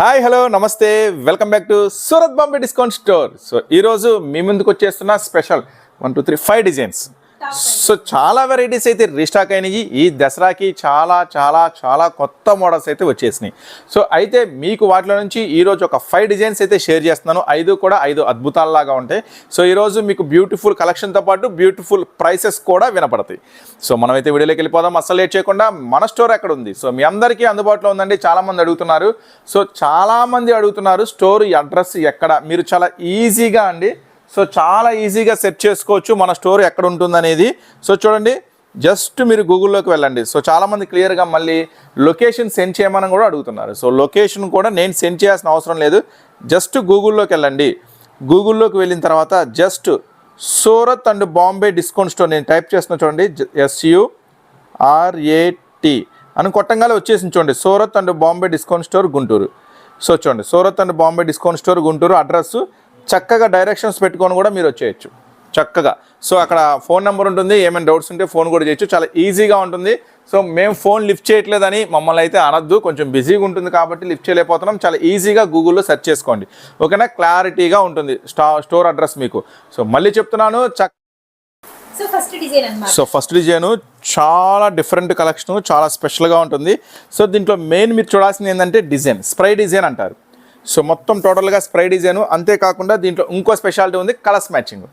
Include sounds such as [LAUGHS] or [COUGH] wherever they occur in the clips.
Hi hello నమస్తే. Welcome back to Surat Bombay discount store. So ఈరోజు మీ ముందుకు వచ్చేస్తున్న special one two three five designs. So చాలా varieties అయితే రీస్టాక్ అయినాయి. ఈ దసరాకి చాలా చాలా చాలా కొత్త మోడల్స్ అయితే వచ్చేసినాయి. సో అయితే మీకు వాటిలో నుంచి ఈరోజు ఒక ఫైవ్ డిజైన్స్ అయితే షేర్ చేస్తున్నాను. ఐదు కూడా ఐదు అద్భుతాలలాగా ఉంటాయి. సో ఈరోజు మీకు బ్యూటిఫుల్ కలెక్షన్తో పాటు బ్యూటిఫుల్ ప్రైసెస్ కూడా వినపడతాయి. సో మనమైతే వీడియోలోకి వెళ్ళిపోదాం. అసలు లేట్ చేయకుండా మన స్టోర్ ఎక్కడ ఉంది? సో మీ అందరికీ అందుబాటులో ఉందండి. చాలామంది అడుగుతున్నారు. సో చాలామంది అడుగుతున్నారు స్టోర్ అడ్రస్ ఎక్కడ? మీరు చాలా ఈజీగా అండి సో చాలా ఈజీగా సెర్చ్ చేసుకోవచ్చు మన స్టోర్ ఎక్కడ ఉంటుందనేది. సో చూడండి జస్ట్ మీరు గూగుల్లోకి వెళ్ళండి. సో చాలామంది క్లియర్గా మళ్ళీ లొకేషన్ సెండ్ చేయమని కూడా అడుగుతున్నారు. సో లొకేషన్ కూడా నేను సెండ్ చేయాల్సిన అవసరం లేదు. జస్ట్ గూగుల్లోకి వెళ్ళండి. గూగుల్లోకి వెళ్ళిన తర్వాత just Surat and Bombay discount store నేను టైప్ చేస్తున్న చూడండి. S U R A T అని కొట్టంగానే వచ్చేసింది చూడండి. Surat and Bombay discount store Guntur. So చూడండి Surat and Bombay discount store Guntur address చక్కగా డైరెక్షన్స్ పెట్టుకొని కూడా మీరు వచ్చేయచ్చు. చక్కగా. సో అక్కడ ఫోన్ నెంబర్ ఉంటుంది. ఏమైనా డౌట్స్ ఉంటే ఫోన్ కూడా చేయొచ్చు. చాలా ఈజీగా ఉంటుంది. సో మేము ఫోన్ లిఫ్ట్ చేయట్లేదని మమ్మల్ని అయితే అనొద్దు. కొంచెం బిజీగా ఉంటుంది కాబట్టి లిఫ్ట్ చేయలేకపోతున్నాం. చాలా ఈజీగా గూగుల్లో సెర్చ్ చేసుకోండి. ఓకేనా? క్లారిటీగా ఉంటుంది. స్టా స్టోర్ అడ్రస్ మీకు. సో మళ్ళీ చెప్తున్నాను. చక్క సో ఫస్ట్ డిజైన్ అన్నమాట. సో ఫస్ట్ డిజైన్ చాలా డిఫరెంట్ కలెక్షన్ చాలా స్పెషల్గా ఉంటుంది. సో దీంట్లో మెయిన్ మీరు చూడాల్సింది ఏంటంటే డిజైన్ స్ప్రై డిజైన్ అంటారు. సో మొత్తం టోటల్గా స్ప్రై డిజైన్ అంతేకాకుండా దీంట్లో ఇంకో స్పెషాలిటీ ఉంది కలర్స్ మ్యాచింగ్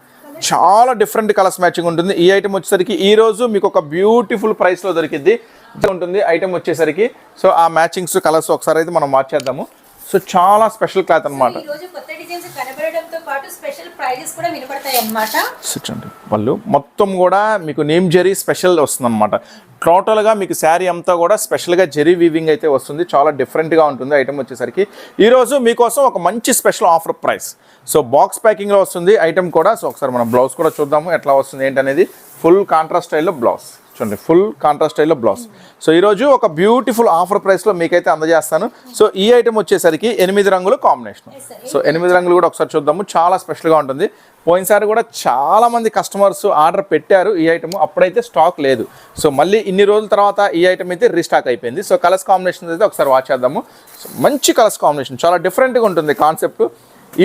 చాలా డిఫరెంట్ కలర్స్ మ్యాచింగ్ ఉంటుంది. ఈ ఐటమ్ వచ్చేసరికి ఈ రోజు మీకు ఒక బ్యూటిఫుల్ ప్రైస్లో దొరికింది ఉంటుంది ఐటమ్ వచ్చేసరికి. సో ఆ మ్యాచింగ్స్ కలర్స్ ఒకసారి అయితే మనం మార్చేద్దాము సో చాలా స్పెషల్ క్లాత్ అనమాట చూడండి వాళ్ళు మొత్తం కూడా మీకు నేమ్ జెరీ స్పెషల్ వస్తుంది అనమాట టోటల్గా మీకు శారీ అంతా కూడా స్పెషల్గా జెరీ వీవింగ్ అయితే వస్తుంది. చాలా డిఫరెంట్గా ఉంటుంది ఐటమ్ వచ్చేసరికి. ఈరోజు మీకోసం ఒక మంచి special offer price so box ప్యాకింగ్లో వస్తుంది ఐటమ్ కూడా. సో ఒకసారి మనం బ్లౌజ్ కూడా చూద్దాము ఎట్లా వస్తుంది ఏంటనేది. ఫుల్ కాంట్రాస్ట్ స్టైల్లో బ్లౌజ్ చూడండి ఫుల్ కాంట్రాస్ట్ స్టైల్లో బ్లౌజ్ సో ఈరోజు ఒక బ్యూటిఫుల్ ఆఫర్ ప్రైస్లో మీకైతే అందజేస్తాను. సో ఈ ఐటమ్ వచ్చేసరికి ఎనిమిది రంగుల కాంబినేషన్ సో ఎనిమిది రంగులు కూడా ఒకసారి చూద్దాము. చాలా స్పెషల్గా ఉంటుంది. పోయినసారి కూడా చాలా మంది కస్టమర్స్ ఆర్డర్ పెట్టారు ఈ ఐటమ్ అప్పుడైతే స్టాక్ లేదు. సో మళ్ళీ ఇన్ని రోజుల తర్వాత ఈ ఐటమ్ అయితే రీస్టాక్ అయిపోయింది. సో కలర్స్ కాంబినేషన్ అయితే ఒకసారి వాచ్ చేద్దాము. సో మంచి కలర్స్ కాంబినేషన్ చాలా డిఫరెంట్గా ఉంటుంది కాన్సెప్ట్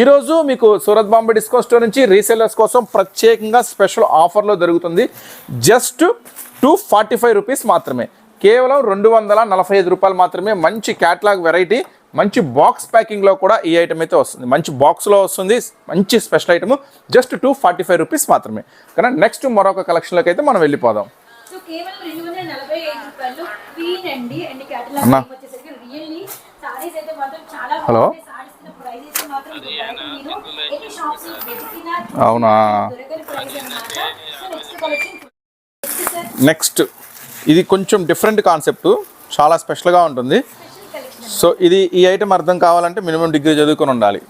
ఈరోజు మీకు సూరత్ బాంబే డిస్కౌంట్ స్టోర్ నుంచి రీసెల్లర్స్ కోసం ప్రత్యేకంగా స్పెషల్ ఆఫర్లో దొరుకుతుంది. Just two forty five rupees మాత్రమే. కేవలం రెండు వందల నలభై ఐదు రూపాయలు మాత్రమే మంచి క్యాట్లాగ్ వెరైటీ మంచి బాక్స్ ప్యాకింగ్లో కూడా ఈ ఐటమ్ అయితే వస్తుంది. మంచి బాక్స్లో వస్తుంది మంచి special item just two forty five rupees మాత్రమే. కానీ నెక్స్ట్ మరొక కలెక్షన్లోకి అయితే మనం వెళ్ళిపోదాం. అన్నా. వచ్చేసరికి రియల్లీ సారీస్ అయితే మాత్రం చాలా హలో. అవునా దొరకని ప్రైస్ అన్నమాట సో నెక్స్ట్ ఇది కొంచెం డిఫరెంట్ కాన్సెప్ట్ చాలా స్పెషల్గా ఉంటుంది. సో ఇది ఈ ఐటమ్ అర్థం కావాలంటే మినిమం డిగ్రీ చదువుకొని ఉండాలి.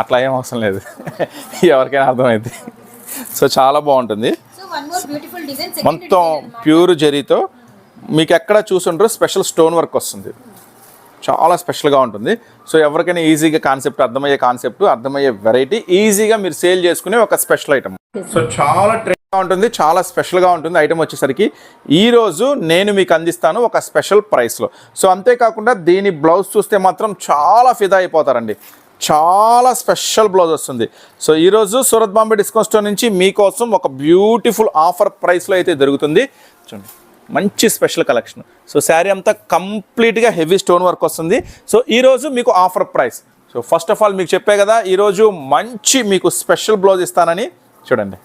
అట్లా ఏం అవసరం లేదు. [LAUGHS] ఎవరికైనా అర్థమైంది సో చాలా బాగుంటుంది. మొత్తం ప్యూర్ జరీతో మీకు ఎక్కడ చూసుంటారో స్పెషల్ స్టోన్ వర్క్ వస్తుంది. చాలా స్పెషల్గా ఉంటుంది. సో ఎవరికైనా ఈజీగా కాన్సెప్ట్ అర్థమయ్యే కాన్సెప్ట్ అర్థమయ్యే వెరైటీ ఈజీగా మీరు సేల్ చేసుకునే ఒక స్పెషల్ ఐటమ్ సో చాలా ట్రెండ్గా ఉంటుంది చాలా స్పెషల్గా ఉంటుంది ఐటమ్ వచ్చేసరికి. ఈ రోజు నేను మీకు అందిస్తాను ఒక స్పెషల్ ప్రైస్లో సో అంతేకాకుండా దీని బ్లౌజ్ చూస్తే మాత్రం చాలా ఫిదా అయిపోతారండి. చాలా స్పెషల్ బ్లౌజ్ వస్తుంది. సో ఈరోజు సూరత్ బాంబే డిస్కౌంట్ స్టోర్ నుంచి మీకోసం ఒక బ్యూటిఫుల్ ఆఫర్ ప్రైస్లో అయితే దొరుకుతుంది. చూడండి. మంచి స్పెషల్ కలెక్షన్. సో శారీ అంతా కంప్లీట్గా హెవీ స్టోన్ వర్క్ వస్తుంది. సో ఈరోజు మీకు offer price. So first of all మీకు చెప్పే కదా ఈరోజు మంచి మీకు స్పెషల్ బ్లౌజ్ ఇస్తానని చూడండి.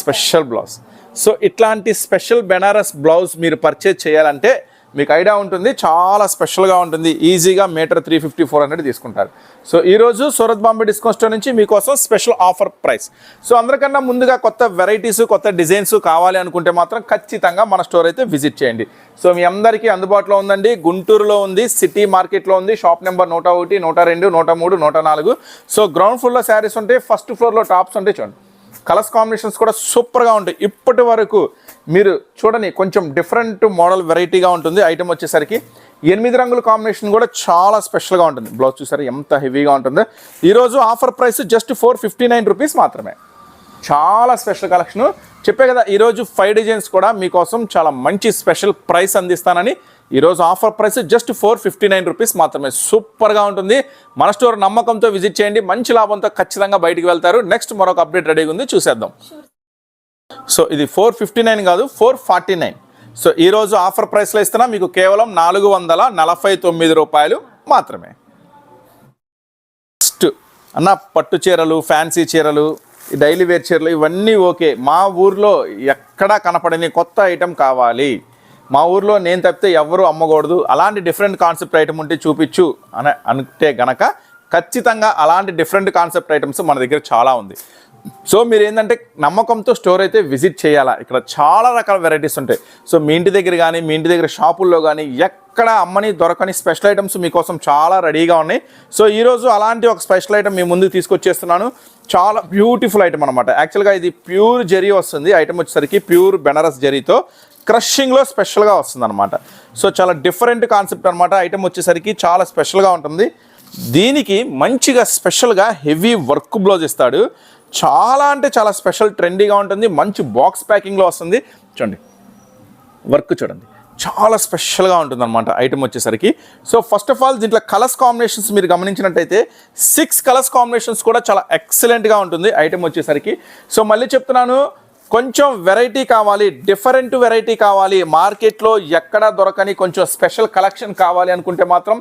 Special blouse. సో ఇట్లాంటి స్పెషల్ బెనారస్ బ్లౌజ్ మీరు పర్చేజ్ చేయాలంటే మీకు ఐడియా ఉంటుంది చాలా స్పెషల్గా ఉంటుంది ఈజీగా metre three fifty four hundred తీసుకుంటారు. సో ఈరోజు సూరత్ బాంబే డిస్కౌంట్ స్టోర్ నుంచి మీకోసం స్పెషల్ ఆఫర్ ప్రైస్ సో అందరికన్నా ముందుగా కొత్త వెరైటీస్ కొత్త డిజైన్స్ కావాలి అనుకుంటే మాత్రం ఖచ్చితంగా మన స్టోర్ అయితే విజిట్ చేయండి. సో మీ అందరికీ అందుబాటులో ఉందండి గుంటూరులో ఉంది సిటీ మార్కెట్లో ఉంది షాప్ నెంబర్ నూట ఒకటి నూట రెండు నూట మూడు నూట నాలుగు. సో గ్రౌండ్ ఫ్లోర్లో శారీస్ ఉంటాయి ఫస్ట్ ఫ్లోర్లో టాప్స్ ఉంటాయి చూడండి. కలర్స్ కాంబినేషన్స్ కూడా సూపర్గా ఉంటాయి. ఇప్పటి వరకు మీరు చూడని కొంచెం డిఫరెంట్ మోడల్ వెరైటీగా ఉంటుంది. ఐటమ్ వచ్చేసరికి ఎనిమిది రంగుల కాంబినేషన్ కూడా చాలా స్పెషల్గా ఉంటుంది. బ్లౌజ్ చూసారు ఎంత హెవీగా ఉంటుందో. ఈరోజు offer price just four fifty nine rupees మాత్రమే. చాలా స్పెషల్ కలెక్షన్. చెప్పే కదా ఈరోజు ఫైవ్ డిజైన్స్ కూడా మీకోసం చాలా మంచి స్పెషల్ ప్రైస్ అందిస్తానని ఈరోజు offer price just four fifty nine rupees మాత్రమే సూపర్గా ఉంటుంది. మన స్టోర్ నమ్మకంతో విజిట్ చేయండి. మంచి లాభంతో ఖచ్చితంగా బయటికి వెళ్తారు. నెక్స్ట్ మరొక అప్డేట్ రెడీగా ఉంది. చూసేద్దాం. సో ఇది ఫోర్ ఫిఫ్టీ నైన్ కాదు ఫోర్ ఫార్టీ నైన్ సో ఈరోజు ఆఫర్ ప్రైస్లో ఇస్తున్నా మీకు కేవలం నాలుగు వందల నలభై తొమ్మిది రూపాయలు మాత్రమే. నెక్స్ట్ అన్న పట్టు చీరలు ఫ్యాన్సీ చీరలు ఈ డైలీ వేర్ చీరలు ఇవన్నీ ఓకే. మా ఊర్లో ఎక్కడా కనపడని కొత్త ఐటెం కావాలి. మా ఊర్లో నేను తప్పితే ఎవరు అమ్మకూడదు. అలాంటి డిఫరెంట్ కాన్సెప్ట్ ఐటమ్ ఉంటే చూపించు అని అంటే గనక ఖచ్చితంగా అలాంటి డిఫరెంట్ కాన్సెప్ట్ ఐటమ్స్ మన దగ్గర చాలా ఉంది. సో మీరు ఏంటంటే నమ్మకంతో స్టోర్ అయితే విజిట్ చేయాలా? ఇక్కడ చాలా రకాల వెరైటీస్ ఉంటాయి. సో మీ ఇంటి దగ్గర కానీ మీ ఇంటి దగ్గర షాపుల్లో కానీ ఎక్కడ అమ్మని దొరకని స్పెషల్ ఐటమ్స్ మీకోసం చాలా రెడీగా ఉన్నాయి. సో ఈరోజు అలాంటి ఒక స్పెషల్ ఐటమ్ మీ ముందు తీసుకొచ్చేస్తున్నాను. చాలా బ్యూటిఫుల్ ఐటమ్ అనమాట యాక్చువల్గా ఇది ప్యూర్ జెరీ వస్తుంది. ఐటమ్ వచ్చేసరికి ప్యూర్ బెనారస్ జెరీతో క్రషింగ్లో స్పెషల్గా వస్తుంది అనమాట సో చాలా డిఫరెంట్ కాన్సెప్ట్ అనమాట ఐటమ్ వచ్చేసరికి చాలా స్పెషల్గా ఉంటుంది. దీనికి మంచిగా స్పెషల్గా హెవీ వర్క్ బ్లౌజ్ ఇస్తాడు. చాలా అంటే చాలా స్పెషల్ ట్రెండీగా ఉంటుంది. మంచి బాక్స్ ప్యాకింగ్లో వస్తుంది. చూడండి. వర్క్ చూడండి. చాలా స్పెషల్గా ఉంటుంది అనమాట ఐటమ్ వచ్చేసరికి. సో ఫస్ట్ ఆఫ్ ఆల్ దీంట్లో కలర్స్ కాంబినేషన్స్ మీరు గమనించినట్టయితే సిక్స్ కలర్స్ కాంబినేషన్స్ కూడా చాలా ఎక్సలెంట్గా ఉంటుంది ఐటమ్ వచ్చేసరికి. సో మళ్ళీ చెప్తున్నాను కొంచెం వెరైటీ కావాలి డిఫరెంట్ వెరైటీ కావాలి మార్కెట్లో ఎక్కడా దొరకని కొంచెం స్పెషల్ కలెక్షన్ కావాలి అనుకుంటే మాత్రం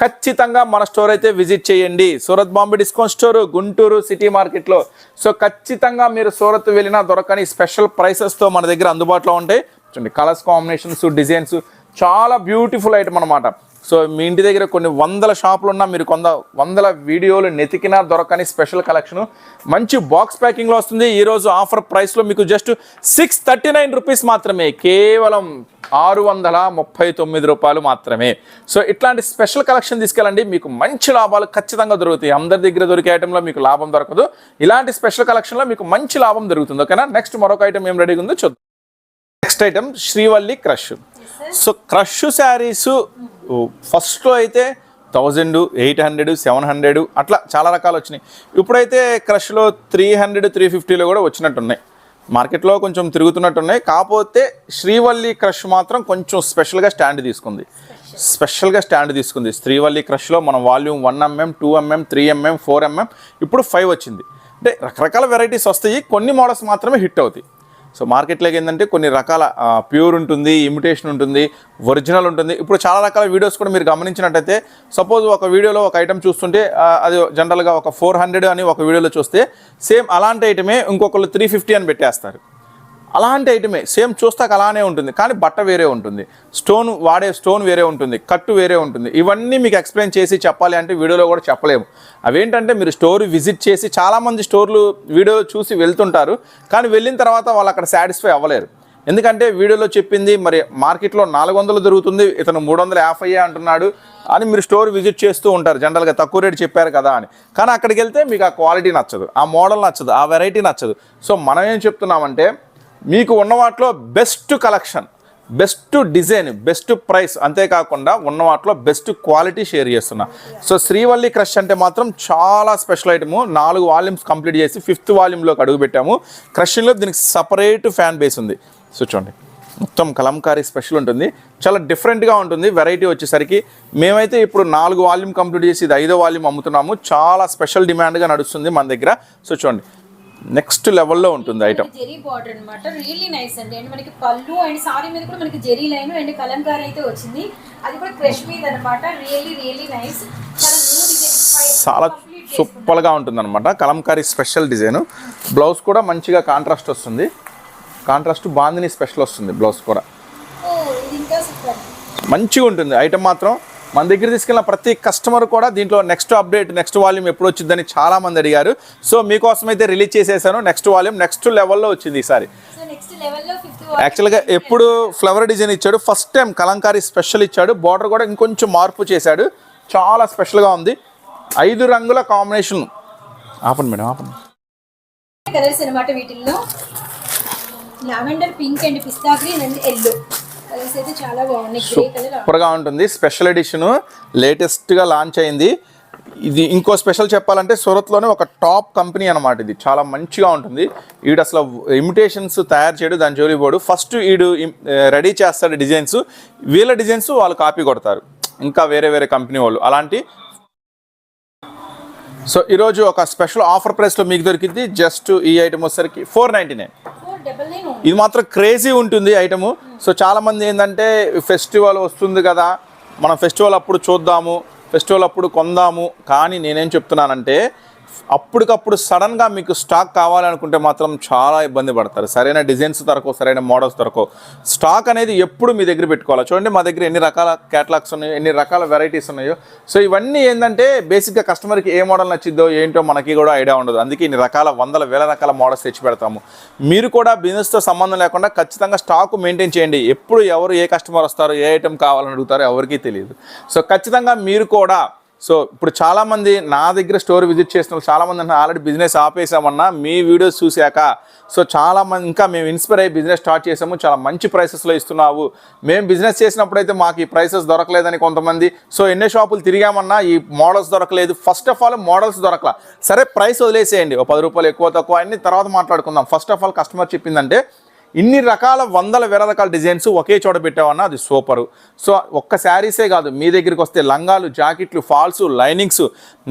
ఖచ్చితంగా మన స్టోర్ అయితే విజిట్ చేయండి. Surat Bombay discount store Guntur city మార్కెట్లో. సో ఖచ్చితంగా మీరు సూరత్ వెళ్ళినా దొరకని స్పెషల్ ప్రైసెస్తో మన దగ్గర అందుబాటులో ఉంటాయి. చూడండి కలర్స్ కాంబినేషన్స్ డిజైన్స్ చాలా బ్యూటిఫుల్ ఐటమ్ అనమాట సో మీ ఇంటి దగ్గర కొన్ని వందల షాపులు ఉన్నా మీరు కొంద వందల వీడియోలు నెతికినా దొరకని స్పెషల్ కలెక్షన్. మంచి బాక్స్ ప్యాకింగ్లో వస్తుంది. ఈరోజు ఆఫర్ ప్రైస్లో మీకు just six thirty nine rupees మాత్రమే. కేవలం ఆరు వందల ముప్పై తొమ్మిది రూపాయలు మాత్రమే. సో ఇట్లాంటి స్పెషల్ కలెక్షన్ తీసుకెళ్ళండి. మీకు మంచి లాభాలు ఖచ్చితంగా దొరుకుతాయి. అందరి దగ్గర దొరికే ఐటెంలో మీకు లాభం దొరకదు. ఇలాంటి స్పెషల్ కలెక్షన్లో మీకు మంచి లాభం దొరుకుతుంది. ఓకేనా? నెక్స్ట్ మరొక ఐటమ్ ఏం రెడీగా ఉందో చూద్దాం. Next item Srivalli crush so crush saris ఫస్ట్లో అయితే thousand eight hundred seven hundred అట్లా చాలా రకాలు వచ్చినాయి. ఇప్పుడైతే క్రష్లో త్రీ హండ్రెడ్ త్రీ ఫిఫ్టీలో కూడా వచ్చినట్టున్నాయి. మార్కెట్లో కొంచెం తిరుగుతున్నట్టున్నాయి. కాకపోతే శ్రీవల్లి క్రష్ మాత్రం కొంచెం స్పెషల్గా స్టాండ్ తీసుకుంది. స్పెషల్గా స్టాండ్ తీసుకుంది. శ్రీవల్లి క్రష్లో మనం volume one mm two mm three mm four mm ఇప్పుడు ఫైవ్ వచ్చింది. అంటే రకరకాల వెరైటీస్ వస్తాయి. కొన్ని మోడల్స్ మాత్రమే హిట్ అవుతాయి. సో మార్కెట్లోకి ఏంటంటే కొన్ని రకాల ప్యూర్ ఉంటుంది ఇమిటేషన్ ఉంటుంది ఒరిజినల్ ఉంటుంది. ఇప్పుడు చాలా రకాల వీడియోస్ కూడా మీరు గమనించినట్టయితే సపోజ్ ఒక వీడియోలో ఒక ఐటమ్ చూస్తుంటే అది జనరల్గా ఒక ఫోర్ హండ్రెడ్ అని ఒక వీడియోలో చూస్తే సేమ్ అలాంటి ఐటమే ఇంకొకళ్ళు త్రీ ఫిఫ్టీ అని పెట్టేస్తారు. అలాంటి ఐటమే సేమ్ చూస్తాక అలానే ఉంటుంది కానీ బట్ట వేరే ఉంటుంది. స్టోన్ వాడే స్టోన్ వేరే ఉంటుంది కట్టు వేరే ఉంటుంది. ఇవన్నీ మీకు ఎక్స్ప్లెయిన్ చేసి చెప్పాలి అంటే వీడియోలో కూడా చెప్పలేము. అవేంటంటే మీరు స్టోర్ విజిట్ చేసి చాలామంది స్టోర్లు వీడియో చూసి వెళ్తుంటారు కానీ వెళ్ళిన తర్వాత వాళ్ళు అక్కడ సాటిస్ఫై అవ్వలేరు. ఎందుకంటే వీడియోలో చెప్పింది మరి మార్కెట్లో నాలుగు వందలు దొరుకుతుంది ఇతను మూడు వందల యాభై అంటున్నాడు అని మీరు స్టోర్ విజిట్ చేస్తూ ఉంటారు. జనరల్గా తక్కువ రేటు చెప్పారు కదా అని. కానీ అక్కడికి వెళ్తే మీకు ఆ క్వాలిటీ నచ్చదు ఆ మోడల్ నచ్చదు ఆ వెరైటీ నచ్చదు. సో మనం ఏం చెప్తున్నామంటే మీకు ఉన్న వాటిలో best collection best design best price అంతేకాకుండా ఉన్న వాటిలో బెస్ట్ క్వాలిటీ షేర్ చేస్తున్నా. సో శ్రీవల్లి క్రష్ అంటే మాత్రం చాలా స్పెషల్ ఐటము నాలుగు వాల్యూమ్స్ కంప్లీట్ చేసి ఫిఫ్త్ వాల్యూమ్లోకి అడుగు పెట్టాము. క్రషింగ్లో దీనికి సపరేట్ ఫ్యాన్ బేస్ ఉంది. సో చూడండి. మొత్తం కలంకారీ స్పెషల్ ఉంటుంది. చాలా డిఫరెంట్గా ఉంటుంది. వెరైటీ వచ్చేసరికి మేమైతే ఇప్పుడు నాలుగు వాల్యూమ్ కంప్లీట్ చేసి ఇది ఐదో వాల్యూమ్ అమ్ముతున్నాము. చాలా స్పెషల్ డిమాండ్గా నడుస్తుంది మన దగ్గర. సో చూడండి. నెక్స్ట్ లెవెల్లో ఉంటుంది ఐటమ్. జెరీ బార్డర్ అన్నమాట. రియల్లీ నైస్ అండి. అండ్ మనకి పళ్ళు అండ్ సారీ మీద కూడా మనకి జెరీ లైన్ అండ్ కలంకారీ అయితే వచ్చింది. అది కూడా క్రష్ మీద అన్నమాట. రియల్లీ రియల్లీ నైస్ చాలా సూపర్గా ఉంటుంది అనమాట కలంకారీ స్పెషల్ డిజైన్. బ్లౌజ్ కూడా మంచిగా కాంట్రాస్ట్ వస్తుంది. కాంట్రాస్ట్ బాందిని స్పెషల్ వస్తుంది బ్లౌజ్ కూడా. ఓ ఇది ఇంకా సూపర్. మంచిగా ఉంటుంది ఐటమ్ మాత్రం మన దగ్గర తీసుకెళ్ళిన ప్రతి కస్టమర్ కూడా దీంట్లో నెక్స్ట్ అప్డేట్ నెక్స్ట్ వాల్యూమ్ ఎప్పుడు వచ్చిందని చాలా మంది అడిగారు. సో మీకోసం అయితే రిలీజ్ చేసేసాను నెక్స్ట్ వాల్యూమ్ నెక్స్ట్ లెవెల్లో వచ్చింది ఈసారి యాక్చువల్గా ఎప్పుడు ఫ్లవర్ డిజైన్ ఇచ్చాడు. ఫస్ట్ టైం కలంకారీ స్పెషల్ ఇచ్చాడు. బార్డర్ కూడా ఇంకొంచెం మార్పు చేశాడు. చాలా స్పెషల్గా ఉంది. ఐదు రంగుల కాంబినేషన్ ఆపండి మేడం ఆపండి. కలర్స్ అన్నమాట వీటిల్లో. Lavender pink and pista green and yellow colours అయితే చాలా బాగున్నాయి. గ్రే కలర్ సూపర్గా ఉంటుంది. స్పెషల్ ఎడిషన్ లేటెస్ట్గా లాంచ్ అయింది. ఇది ఇంకో స్పెషల్ చెప్పాలంటే సూరత్లోనే ఒక టాప్ కంపెనీ అనమాట ఇది. చాలా మంచిగా ఉంటుంది. వీడు అసలు ఇమిటేషన్స్ తయారు చేయడు దాని జోలి పోడు. ఫస్ట్ వీడు రెడీ చేస్తాడు డిజైన్స్. వీళ్ళ డిజైన్స్ వాళ్ళు కాపీ కొడతారు. ఇంకా వేరే వేరే కంపెనీ వాళ్ళు. అలాంటి సో ఈరోజు ఒక స్పెషల్ ఆఫర్ ప్రైస్లో మీకు దొరికింది. జస్ట్ ఈ ఐటమ్ వచ్చేసరికి ఫోర్ నైంటీ నైన్ ఇది మాత్రం క్రేజీ ఉంటుంది ఐటము. సో చాలామంది ఏంటంటే ఫెస్టివల్ వస్తుంది కదా మనం ఫెస్టివల్ అప్పుడు చూద్దాము ఫెస్టివల్ అప్పుడు కొందాము. కానీ నేనేం చెప్తున్నానంటే అప్పటికప్పుడు సడన్గా మీకు స్టాక్ కావాలనుకుంటే మాత్రం చాలా ఇబ్బంది పడతారు. సరైన డిజైన్స్ దొరకవు సరైన మోడల్స్ దొరకవు. స్టాక్ అనేది ఎప్పుడు మీ దగ్గర పెట్టుకోవాలి? చూడండి మా దగ్గర ఎన్ని రకాల క్యాటలాగ్స్ ఉన్నాయో ఎన్ని రకాల వెరైటీస్ ఉన్నాయో. సో ఇవన్నీ ఏంటంటే బేసిక్గా కస్టమర్కి ఏ మోడల్ నచ్చిద్దో ఏంటో మనకి కూడా ఐడియా ఉండదు. అందుకే ఇన్ని రకాల వందల వేల రకాల మోడల్స్ తెచ్చి పెడతాము. మీరు కూడా బిజినెస్తో సంబంధం లేకుండా ఖచ్చితంగా స్టాక్ మెయింటైన్ చేయండి. ఎప్పుడు ఎవరు ఏ కస్టమర్ వస్తారో ఏ ఐటెం కావాలని అడుగుతారో ఎవరికీ తెలియదు. సో ఖచ్చితంగా మీరు కూడా సో ఇప్పుడు చాలామంది నా దగ్గర స్టోర్ విజిట్ చేసిన వాళ్ళు చాలామంది అంటే ఆల్రెడీ బిజినెస్ ఆపేసామన్నా మీ వీడియోస్ చూశాక. సో చాలామంది ఇంకా మేము ఇన్స్పైర్ అయ్యి బిజినెస్ స్టార్ట్ చేసాము చాలా మంచి ప్రైసెస్లో ఇస్తున్నావు. మేము బిజినెస్ చేసినప్పుడైతే మాకు ఈ ప్రైసెస్ దొరకలేదని కొంతమంది. సో ఎన్నో షాపులు తిరిగామన్నా ఈ మోడల్స్ దొరకలేదు. ఫస్ట్ ఆఫ్ ఆల్ మోడల్స్ దొరకలా. సరే ప్రైస్ వదిలేసేయండి. ఒక పది రూపాయలు ఎక్కువ తక్కువ అన్ని తర్వాత మాట్లాడుకుందాం. ఫస్ట్ ఆఫ్ ఆల్ కస్టమర్ చెప్పిందంటే ఇన్ని రకాల వందల వేల రకాల డిజైన్స్ ఒకే చోట పెట్టావన్నా అది సూపరు. సో ఒక్క శారీసే కాదు మీ దగ్గరికి వస్తే లంగాలు జాకెట్లు ఫాల్స్ లైనింగ్స్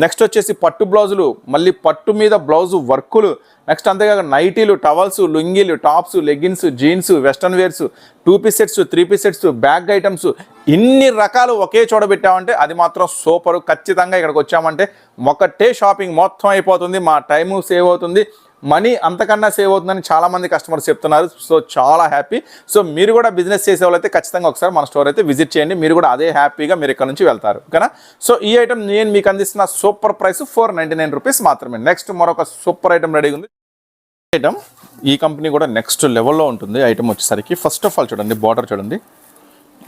నెక్స్ట్ వచ్చేసి పట్టు బ్లౌజులు మళ్ళీ పట్టు మీద బ్లౌజు వర్కులు నెక్స్ట్ అంతేకాక నైటీలు towels లుంగీలు tops leggings jeans western wears two piece sets three piece sets bag items ఇన్ని రకాలు ఒకే చోట పెట్టామంటే అది మాత్రం సూపరు. ఖచ్చితంగా ఇక్కడికి వచ్చామంటే ఒకటే షాపింగ్ మొత్తం అయిపోతుంది మా టైము సేవ్ అవుతుంది. మనీ అంతకన్నా సేవ్ అవుతుందని చాలా మంది కస్టమర్స్ చెప్తున్నారు. సో చాలా హ్యాపీ సో మీరు కూడా బిజినెస్ చేసే వాళ్ళైతే ఖచ్చితంగా ఒకసారి మన స్టోర్ అయితే విజిట్ చేయండి. మీరు కూడా అదే హ్యాపీగా మీరు ఇక్కడ నుంచి వెళ్తారు. ఓకేనా? సో ఈ ఐటమ్ నేను మీకు అందిస్తున్న super price four ninety nine rupees మాత్రమే. నెక్స్ట్ మరొక సూపర్ ఐటమ్ రెడీ ఉంది. ఐటమ్ ఈ కంపెనీ కూడా నెక్స్ట్ లెవెల్లో ఉంటుంది. ఐటమ్ వచ్చేసరికి ఫస్ట్ ఆఫ్ ఆల్ చూడండి బార్డర్ చూడండి.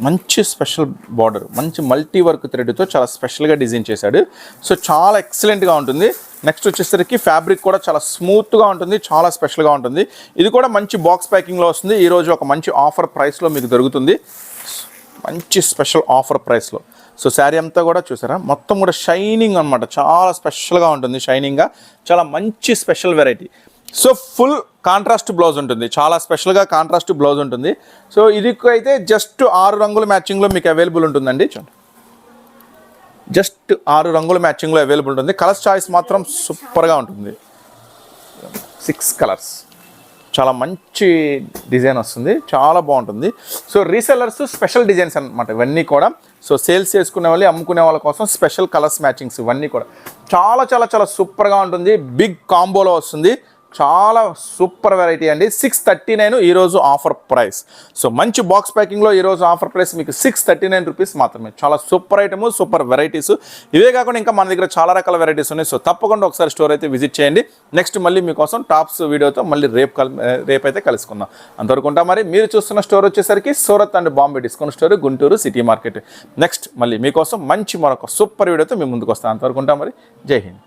మంచి స్పెషల్ బార్డర్ మంచి మల్టీ వర్క్ థ్రెడ్తో చాలా స్పెషల్గా డిజైన్ చేశాడు. సో చాలా ఎక్సలెంట్గా ఉంటుంది. నెక్స్ట్ వచ్చేసరికి ఫ్యాబ్రిక్ కూడా చాలా స్మూత్గా ఉంటుంది చాలా స్పెషల్గా ఉంటుంది. ఇది కూడా మంచి బాక్స్ ప్యాకింగ్లో వస్తుంది. ఈరోజు ఒక మంచి ఆఫర్ ప్రైస్లో మీకు దొరుకుతుంది. మంచి స్పెషల్ ఆఫర్ ప్రైస్లో. సో శారీ అంతా కూడా చూసారా? మొత్తం కూడా షైనింగ్ అనమాట చాలా స్పెషల్గా ఉంటుంది షైనింగ్గా. చాలా మంచి special variety. So full contrast blouse ఉంటుంది. చాలా స్పెషల్గా కాంట్రాస్ట్ బ్లౌజ్ ఉంటుంది. సో ఇది అయితే జస్ట్ ఆరు రంగుల మ్యాచింగ్లో మీకు అవైలబుల్ ఉంటుందండి. చూడండి. జస్ట్ ఆరు రంగుల మ్యాచింగ్లో అవైలబుల్ ఉంటుంది. కలర్స్ చాయిస్ మాత్రం సూపర్గా ఉంటుంది. Six colours. చాలా మంచి డిజైన్ వస్తుంది. చాలా బాగుంటుంది. సో రీసెలర్స్ స్పెషల్ డిజైన్స్ అనమాట ఇవన్నీ కూడా. సో సేల్స్ చేసుకునే వాళ్ళు అమ్ముకునే వాళ్ళ కోసం స్పెషల్ కలర్స్ మ్యాచింగ్స్ ఇవన్నీ కూడా. చాలా చాలా చాలా సూపర్గా ఉంటుంది. బిగ్ కాంబోలో వస్తుంది. చాలా సూపర్ వెరైటీ అండి. సిక్స్ థర్టీ నైన్ ఈరోజు ఆఫర్ ప్రైస్. సో మంచి బాక్స్ ప్యాకింగ్లో ఈరోజు ఆఫర్ ప్రైస్ మీకు సిక్స్ థర్టీ నైన్ రూపీస్ మాత్రమే. చాలా సూపర్ ఐటమ్ సూపర్ వెరైటీస్. ఇవే కాకుండా ఇంకా మన దగ్గర చాలా రకాల వెరైటీస్ ఉన్నాయి. సో తప్పకుండా ఒకసారి స్టోర్ అయితే విజిట్ చేయండి. నెక్స్ట్ మళ్ళీ మీకోసం టాప్స్ వీడియోతో మళ్ళీ రేపు కల్ రేపు అయితే కలుసుకుందాం. అంతవరకు ఉంటా మరి. మీరు చూస్తున్న స్టోర్ వచ్చేసరికి Surat and Bombay discount store Guntur city market. Next మళ్ళీ మీకోసం మంచి మరొక సూపర్ వీడియోతో మీ ముందుకు వస్తాను. అంతవరకు ఉంటా మరి. జై హింద్.